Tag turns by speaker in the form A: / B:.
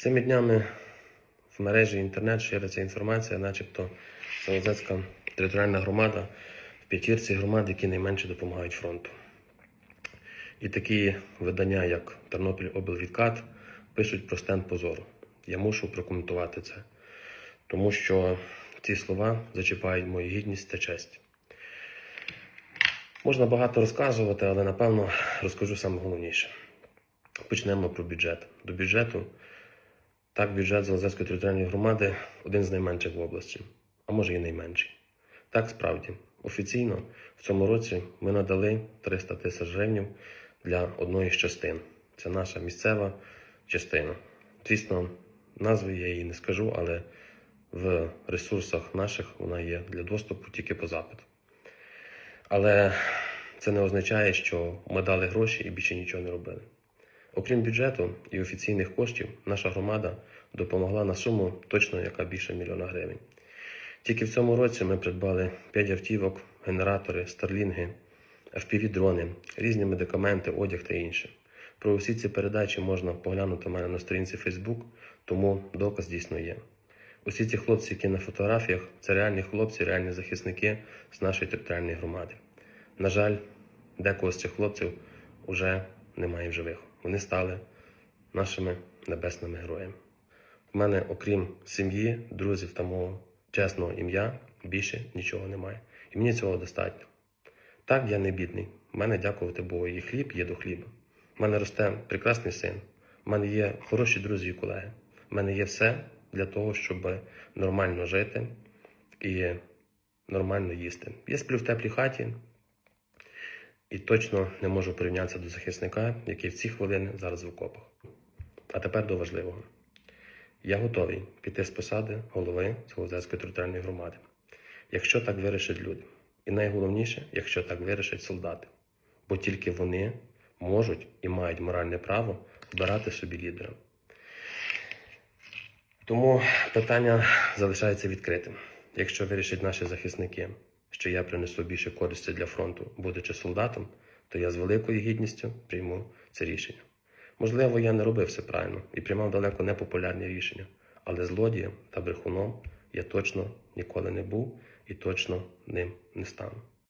A: Цими днями в мережі інтернет шириться інформація, начебто Солозецька територіальна громада в п'ятірці громад, які найменше допомагають фронту. І такі видання, як Тернопіль облвідкат, пишуть про стенд позору. Я мушу прокоментувати це, тому що ці слова зачіпають мою гідність та честь. Можна багато розказувати, але напевно розкажу саме головніше. Почнемо про бюджет. До бюджету так, бюджет Залозецької територіальної громади один з найменших в області, а може і найменший. Так, справді, офіційно в цьому році ми надали 300 тисяч гривень для одної з частин. Це наша місцева частина. Звісно, назви я її не скажу, але в ресурсах наших вона є для доступу тільки по запиту. Але це не означає, що ми дали гроші і більше нічого не робили. Окрім бюджету і офіційних коштів, наша громада допомогла на суму точно яка більше мільйона гривень. Тільки в цьому році ми придбали 5 автівок, генератори, старлінги, FPV-дрони, різні медикаменти, одяг та інше. Про усі ці передачі можна поглянути у мене на сторінці Facebook, тому доказ дійсно є. Усі ці хлопці, які на фотографіях, це реальні хлопці, реальні захисники з нашої територіальної громади. На жаль, декого з цих хлопців уже немає в живих. Вони стали нашими небесними героями. У мене, окрім сім'ї, друзів та мого чесного ім'я, більше нічого немає. І мені цього достатньо. Так, я не бідний. У мене, дякувати Богу, є хліб, є до хліба. У мене росте прекрасний син. У мене є хороші друзі і колеги. У мене є все для того, щоб нормально жити і нормально їсти. Я сплю в теплій хаті і точно не можу порівнятися до захисника, який в ці хвилини зараз в окопах. А тепер до важливого. Я готовий піти з посади голови Солозецької територіальної громади, якщо так вирішать люди. І найголовніше, якщо так вирішать солдати. Бо тільки вони можуть і мають моральне право обирати собі лідера. Тому питання залишається відкритим. Якщо вирішать наші захисники, що я принесу більше користі для фронту, будучи солдатом, то я з великою гідністю прийму це рішення. Можливо, я не робив все правильно і приймав далеко непопулярні рішення, але злодієм та брехуном я точно ніколи не був і точно ним не стану.